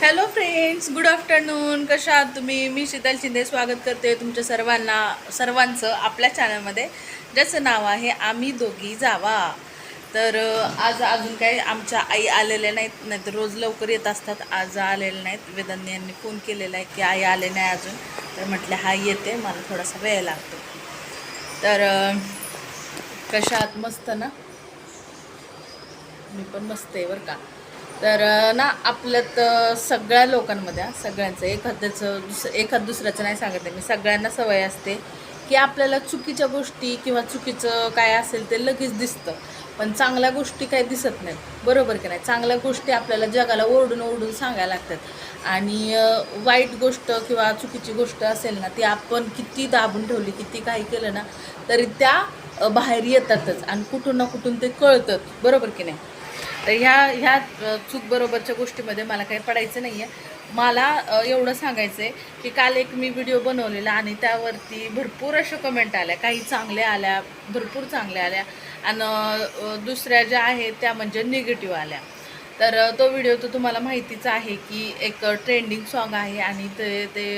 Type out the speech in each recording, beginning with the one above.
Hello friends good afternoon कशा आहात तुम्ही? मी शीतल शिंदे स्वागत करते तुमच्या सर्वांना सर्वांचं आपल्या चॅनलमध्ये ज्याचं नाव आहे आम्ही दोघी जावा. तर आज अजून काही आमच्या आई आलेल्या नाहीत नाही तर रोज लवकर येत असतात. आज आलेले नाहीत. वेदांनी यांनी फोन केलेला आहे की आई आले नाही अजून. तर म्हटलं हा येते. मला थोडासा वेळ लागतो. तर कशा आहात? मस्त ना? मी पण मस्त आहे बरं का. तर ना आपल्यात सगळ्या लोकांमध्ये सगळ्यांचं एखाद्याचं दुस एखाद दुसऱ्याचं नाही सांगत आहे मी सगळ्यांना सवय असते की आपल्याला चुकीच्या गोष्टी किंवा चुकीचं काय असेल ते लगेच दिसतं. पण चांगल्या गोष्टी काही दिसत नाहीत. बरोबर की नाही? चांगल्या गोष्टी आपल्याला जगाला ओरडून ओरडून सांगायला लागतात. आणि वाईट गोष्ट किंवा चुकीची गोष्ट असेल ना ती आपण किती दाबून ठेवली किती काही केलं ना तरी त्या बाहेर येतातच. आणि कुठून ना कुठून ते कळतं. बरोबर की नाही? तर ह्या ह्या चूकबरोबरच्या चूक बरोबरच्या गोष्टीमध्ये मला काही पडायचं नाही आहे मला एवढं सांगायचं आहे की काल एक मी व्हिडिओ बनवलेला आणि त्यावरती भरपूर अशा कमेंट आल्या. काही चांगल्या आल्या भरपूर चांगल्या आल्या. आणि दुसऱ्या ज्या आहेत त्या म्हणजे निगेटिव्ह आल्या. तर तो व्हिडिओ तर तुम्हाला माहितीच आहे की एक ट्रेंडिंग सॉन्ग आहे आणि ते ते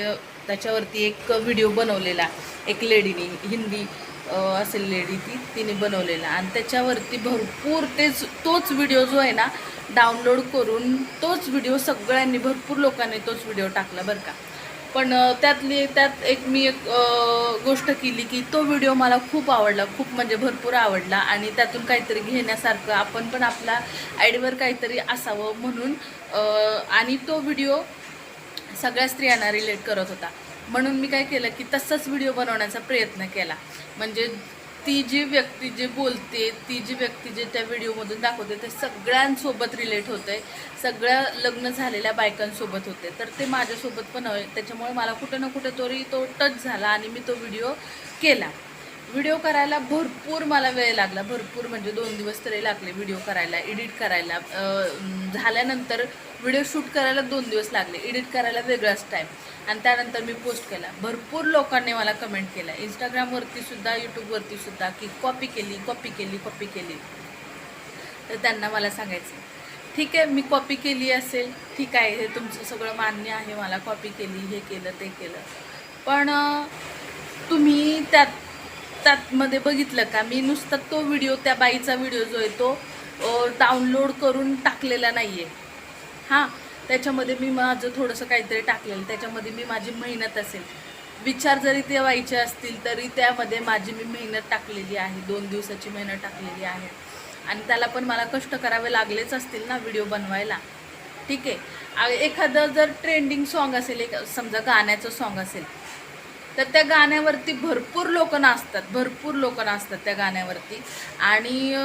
त्याच्यावरती एक व्हिडिओ बनवलेला एक लेडीने हिंदी असेल लेडी ती तिने बनवलेला. आणि त्याच्यावरती भरपूर तेच तोच व्हिडिओ जो आहे ना डाउनलोड करून तोच व्हिडिओ सगळ्यांनी भरपूर लोकांनी तोच व्हिडिओ टाकला बरं का. पण त्यातली त्यात एक मी एक गोष्ट केली की तो व्हिडिओ मला खूप आवडला खूप म्हणजे भरपूर आवडला. आणि त्यातून काहीतरी घेण्यासारखं आपण पण आपला आयडीवर काहीतरी असावं म्हणून आणि तो व्हिडिओ सगळ्या स्त्रियांना रिलेट करत होता. म्हणून मी काय केलं की तसाच व्हिडिओ बनवण्याचा प्रयत्न केला. म्हणजे ती जी व्यक्ती जे बोलते ती जी व्यक्ती जे त्या व्हिडिओमधून दाखवते ते सगळ्यांसोबत रिलेट होतंय. सगळ्या लग्न झालेल्या बायकांसोबत होते. तर ते माझ्यासोबत पण आहे त्याच्यामुळे मला कुठं ना कुठं तरी तो टच झाला आणि मी तो व्हिडिओ केला. व्हिडिओ करायला भरपूर मला वेळ लागला. भरपूर म्हणजे दोन दिवस तरी लागले व्हिडिओ करायला एडिट करायला. झाल्यानंतर व्हिडिओ शूट करायला दोन दिवस लागले. एडिट करायला वेगळाच टाईम आणि त्यानंतर मी पोस्ट केला. भरपूर लोकांनी मला कमेंट केला. इंस्टाग्रामवरती सुद्धा यूट्यूबवरती सुद्धा की कॉपी केली कॉपी केली कॉपी केली. तर त्यांना मला सांगायचं ठीक आहे मी कॉपी केली असेल. ठीक आहे हे तुमचं सगळं मान्य आहे. मला कॉपी केली हे केलं ते केलं. पण तुम्ही त्यात त्यातमध्ये बघितलं का? मी नुसता तो व्हिडिओ त्या बाईचा व्हिडिओ जो आहे तो डाउनलोड करून टाकलेला नाही आहे हां त्याच्यामध्ये मी माझं थोडंसं काहीतरी टाकलेलं. त्याच्यामध्ये मी माझी मेहनत असेल. विचार जरी ते व्हायचे असतील तरी त्यामध्ये माझी मी मेहनत टाकलेली आहे. दोन दिवसाची मेहनत टाकलेली आहे. आणि त्याला पण मला कष्ट करावे लागलेच असतील ना व्हिडिओ बनवायला. ठीक आहे. एखादं जर ट्रेंडिंग सॉन्ग असेल एक समजा गाण्याचं सॉन्ग असेल तर त्या गाण्यावरती भरपूर लोक नाचतात भरपूर लोक नाचतात त्या गाण्यावरती. आणि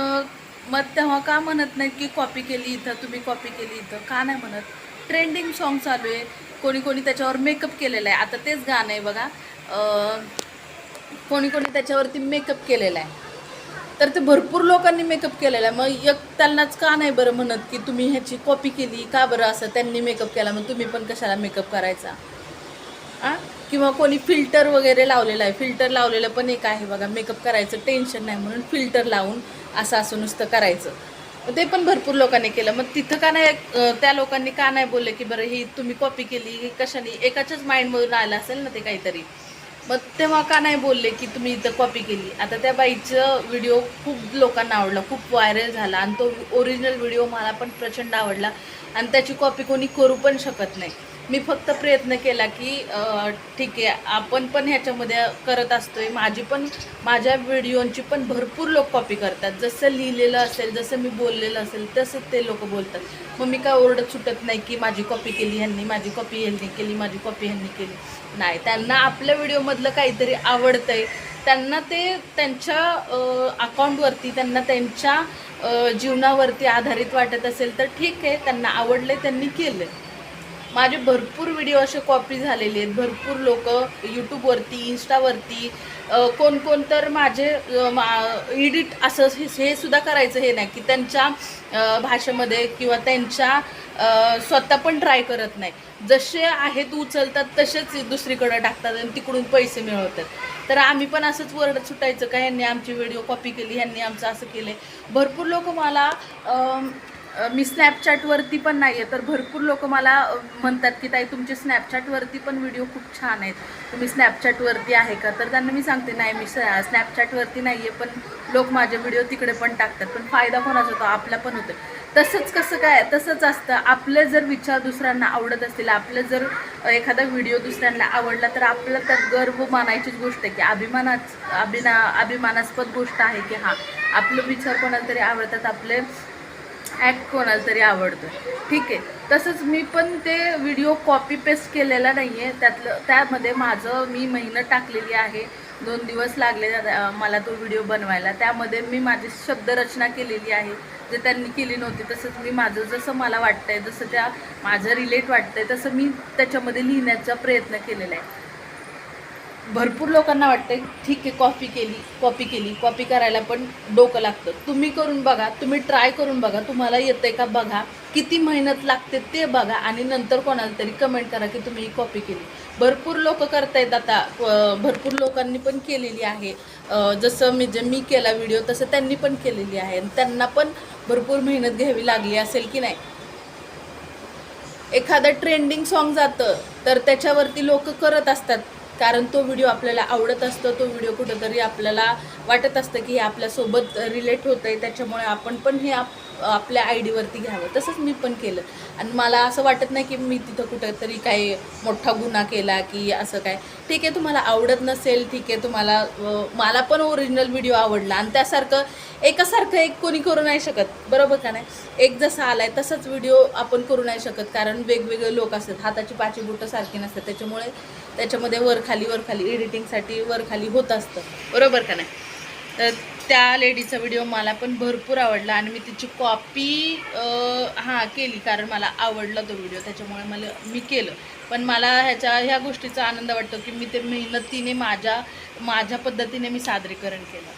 मग तेव्हा का म्हणत नाहीत की कॉपी केली इथं तुम्ही कॉपी केली इथं? का नाही म्हणत? ट्रेंडिंग सॉन्ग चालू आहे. कोणी कोणी त्याच्यावर मेकअप केलेला आहे. आता तेच गाणं आहे बघा. कोणी कोणी त्याच्यावरती मेकअप केलेला आहे. तर ते भरपूर लोकांनी मेकअप केलेला आहे. मग एक त्यांनाच का नाही बरं म्हणत की तुम्ही ह्याची कॉपी केली? का बरं असं त्यांनी मेकअप केला? मग तुम्ही पण कशाला मेकअप करायचा? आ किंवा कोणी फिल्टर वगैरे लावलेलं आहे. फिल्टर लावलेलं पण एक आहे बघा. मेकअप करायचं टेन्शन नाही म्हणून फिल्टर लावून असं असं नुसतं करायचं. मग ते पण भरपूर लोकांनी केलं. मग तिथं का नाही त्या लोकांनी का नाही बोलले की बरं ही तुम्ही कॉपी केली ही कशाने? एकाच्याच माइंडमधून आलं असेल ना ते काहीतरी. मग तेव्हा का नाही बोलले की तुम्ही इथं कॉपी केली? आता त्या बाईचं व्हिडिओ खूप लोकांना आवडला. खूप व्हायरल झाला. आणि तो ओरिजिनल व्हिडिओ मला पण प्रचंड आवडला. आणि त्याची कॉपी कोणी करू पण शकत नाही. मी फक्त प्रयत्न केला की ठीक आहे आपण पण ह्याच्यामध्ये करत असतो आहे माझी पण माझ्या व्हिडिओंची पण भरपूर लोक कॉपी करतात. जसं लिहिलेलं असेल जसं मी बोललेलं असेल तसंच ते लोक बोलतात. मग मी काय ओरडत सुटत नाही की माझी कॉपी केली ह्यांनी माझी कॉपी ह्यांनी केली माझी कॉपी ह्यांनी केली. नाही त्यांना आपल्या व्हिडिओमधलं काहीतरी आवडतं आहे त्यांना ते त्यांच्या अकाउंटवरती त्यांना त्यांच्या जीवनावरती आधारित वाटत असेल तर ठीक आहे त्यांना आवडलं त्यांनी केलं माझे भरपूर व्हिडिओ असे कॉपी झालेले आहेत. भरपूर लोक यूट्यूबवरती इंस्टावरती कोण कोण तर माझे एडिट असं हे सुद्धा करायचं हे नाही की त्यांच्या भाषेमध्ये किंवा त्यांच्या स्वतः पण ट्राय करत नाही. जसे आहेत उचलतात तसेच दुसरीकडे टाकतात आणि तिकडून पैसे मिळवतात. तर आम्ही पण असंच वर्ड सुटायचं का ह्यांनी आमची व्हिडिओ कॉपी केली ह्यांनी आमचं असं केलं भरपूर लोक मला मी स्नॅपचॅटवरती पण नाही आहे तर भरपूर लोक मला म्हणतात की ताई तुमचे स्नॅपचॅटवरती पण व्हिडिओ खूप छान आहेत. तुम्ही स्नॅपचॅटवरती आहे का? तर त्यांना मी सांगते नाही मी स्नॅपचॅटवरती नाही आहे पण लोक माझे व्हिडिओ तिकडे पण टाकतात. पण फायदा कोणाचा होतो? आपला पण होतो तसंच कसं काय तसंच असतं. आपले जर विचार दुसऱ्यांना आवडत असतील आपलं जर एखादा व्हिडिओ दुसऱ्यांना आवडला तर आपलं त्यात गर्व मानायचीच गोष्ट आहे की अभिमानाच अभिना अभिमानास्पद गोष्ट आहे की हां. आपलं विचार कोणाला तरी आवडतात आपले ॲक्ट कोणाला तरी आवडतं ठीक आहे. तसंच मी पण ते व्हिडिओ कॉपी पेस्ट केलेला नाही आहे त्यातलं त्यामध्ये माझं मी मेहनत टाकलेली आहे. दोन दिवस लागले मला तो व्हिडिओ बनवायला. त्यामध्ये मी माझी शब्दरचना केलेली आहे. जे त्यांनी केली नव्हती तसंच मी माझं जसं मला वाटतं आहे जसं त्या माझं रिलेट वाटतं आहे तसं मी त्याच्यामध्ये लिहिण्याचा प्रयत्न केलेला आहे. भरपूर लोकांना वाटतंय ठीक आहे कॉपी केली कॉपी केली कॉपी करायला पण डोकं लागतं. तुम्ही करून बघा तुम्ही ट्राय करून बघा तुम्हाला येतंय का बघा किती मेहनत लागते ते बघा आणि नंतर कोणाला तरी कमेंट करा की तुम्ही ही कॉपी केली. भरपूर लोक करतायत आता भरपूर लोकांनी पण केलेली आहे. जसं मी जे मी केला व्हिडिओ तसं त्यांनी पण केलेली आहे. आणि त्यांना पण भरपूर मेहनत घ्यावी लागली असेल की नाही. एखादं ट्रेंडिंग सॉन्ग जातं तर त्याच्यावरती लोक करत असतात. कारण तो व्हिडिओ आपल्याला आवडत असतो तो व्हिडिओ कुठंतरी आपल्याला वाटत असतं की हे आपल्यासोबत रिलेट होतं आहे त्याच्यामुळे आपण पण हे आप आपल्या आय डीवरती घ्यावं. तसंच मी पण केलं. आणि मला असं वाटत नाही की मी तिथं कुठंतरी काही मोठा गुन्हा केला की असं काय. ठीक आहे तुम्हाला आवडत नसेल ठीक आहे तुम्हाला मला पण ओरिजिनल व्हिडिओ आवडला. आणि त्यासारखं एकासारखं एक कोणी करू नाही शकत. बरोबर का नाही? एक जसा आला आहे तसाच व्हिडिओ आपण करू नाही शकत. कारण वेगवेगळे लोक असतात. हाताची पाची बोटं सारखी नसतात. त्याच्यामुळे त्याच्यामध्ये वरखाली वरखाली एडिटिंगसाठी वरखाली होत असतं. बरोबर का नाही? तर त्या लेडीचा व्हिडिओ मला पण भरपूर आवडला आणि मी तिची कॉपी हां केली कारण मला आवडला तो व्हिडिओ त्याच्यामुळे मला मी केलं. पण मला ह्याच्या ह्या गोष्टीचा आनंद वाटतो की मी ते मेहनतीने माझ्या माझ्या पद्धतीने मी सादरीकरण केलं.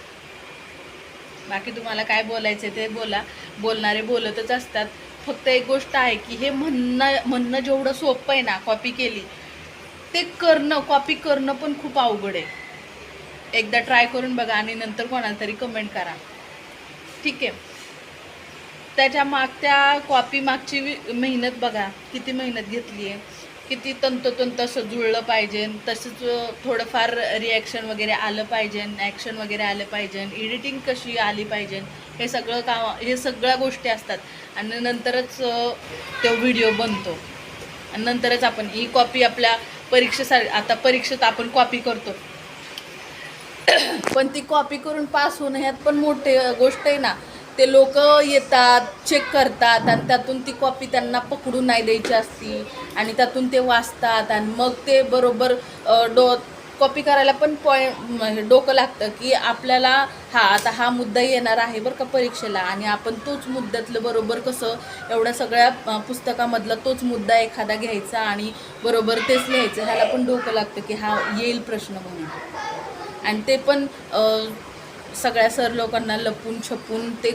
बाकी तुम्हाला काय बोलायचं ते बोला. बोलणारे बोलतच असतात. फक्त एक गोष्ट आहे की हे म्हणणं म्हणणं जेवढं सोपं आहे ना कॉपी केली ते करणं कॉपी करणं पण खूप अवघड आहे. एकदा ट्राय करून बघा आणि नंतर कोणाला तरी कमेंट करा. ठीक आहे. त्याच्या मागच्या कॉपी मागची मेहनत बघा किती मेहनत घेतली आहे. किती तंतोतंत असं जुळलं पाहिजे तसंच थोडंफार रिॲक्शन वगैरे आलं पाहिजे ॲक्शन वगैरे आलं पाहिजे एडिटिंग कशी आली पाहिजे हे सगळं काम हे सगळ्या गोष्टी असतात. आणि नंतरच तो व्हिडिओ बनतो. आणि नंतरच आपण ही कॉपी आपल्या परीक्षेसार आता परीक्षेत आपण कॉपी करतो. पण ती कॉपी करून पास होणं ह्यात पण मोठे गोष्ट आहे ना. ते लोक येतात चेक करतात आणि त्यातून ती कॉपी त्यांना पकडून नाही द्यायची असती आणि त्यातून ते वाचतात आणि मग ते बरोबर डो कॉपी करायला पण पॉईंट म्हणजे डोकं लागतं की आपल्याला हा आता हा मुद्दा येणार आहे बरं का परीक्षेला आणि आपण तोच मुद्द्यातलं बरोबर कसं एवढ्या सगळ्या पुस्तकामधला तोच मुद्दा एखादा घ्यायचा आणि बरोबर तेच लिहायचं ह्याला पण डोकं लागतं की हा येईल प्रश्न म्हणून. आणि ते पण सगळ्या सर लोकांना लपून छपून ते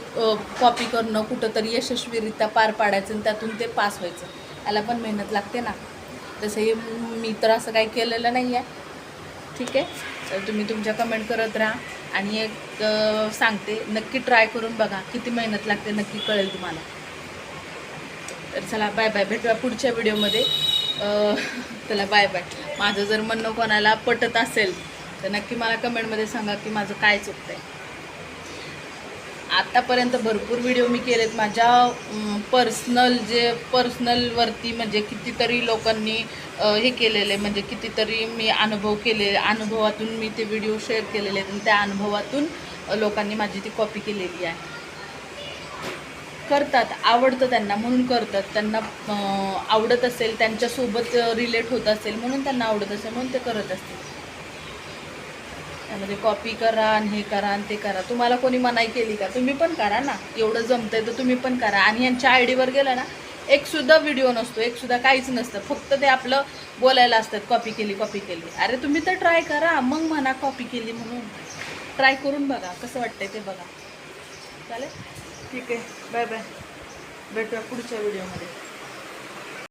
कॉपी करणं कुठंतरी यशस्वीरित्या पार पाडायचं आणि त्यातून ते पास व्हायचं. याला पण मेहनत लागते ना. तसंही मी तर असं काही केलेलं नाही आहे ठीक आहे? तर तुम्ही तुमच्या कमेंट करत राहा. आणि एक सांगते. नक्की ट्राय करून बघा. किती मेहनत लागते नक्की कळेल तुम्हाला. तर चला बाय बाय भेटूया पुढच्या व्हिडिओमध्ये त्याला चला बाय बाय माझं जर म्हणणं कोणाला पटत असेल तर नक्की मला कमेंटमध्ये सांगा की माझं काय चुकतं आहे आत्तापर्यंत भरपूर व्हिडिओ मी केलेत माझ्या पर्सनल जे पर्सनलवरती म्हणजे कितीतरी लोकांनी हे केलेले म्हणजे कितीतरी मी अनुभव केले अनुभवातून मी ते व्हिडिओ शेअर केलेले आहेत आणि त्या अनुभवातून लोकांनी माझी ती कॉपी केलेली आहे. करतात आवडतं त्यांना म्हणून करतात. त्यांना आवडत असेल त्यांच्यासोबत रिलेट होत असेल म्हणून त्यांना आवडत असेल म्हणून ते करत असतील. त्यामध्ये कॉपी करा आणि हे करा आणि ते करा. तुम्हाला कोणी मनाई केली का? तुम्ही पण करा ना. एवढं जमतंय तर तुम्ही पण करा. आणि यांच्या आय डीवर गेलं ना एक सुद्धा व्हिडिओ नसतो. एक सुद्धा काहीच नसतं. फक्त ते आपलं बोलायला असतात. कॉपी केली कॉपी केली. अरे तुम्ही तर ट्राय करा. मग म्हणा कॉपी केली म्हणून. ट्राय करून बघा. कसं वाटतंय ते बघा. चालेल? ठीक आहे. बाय बाय भेटूया पुढच्या व्हिडिओमध्ये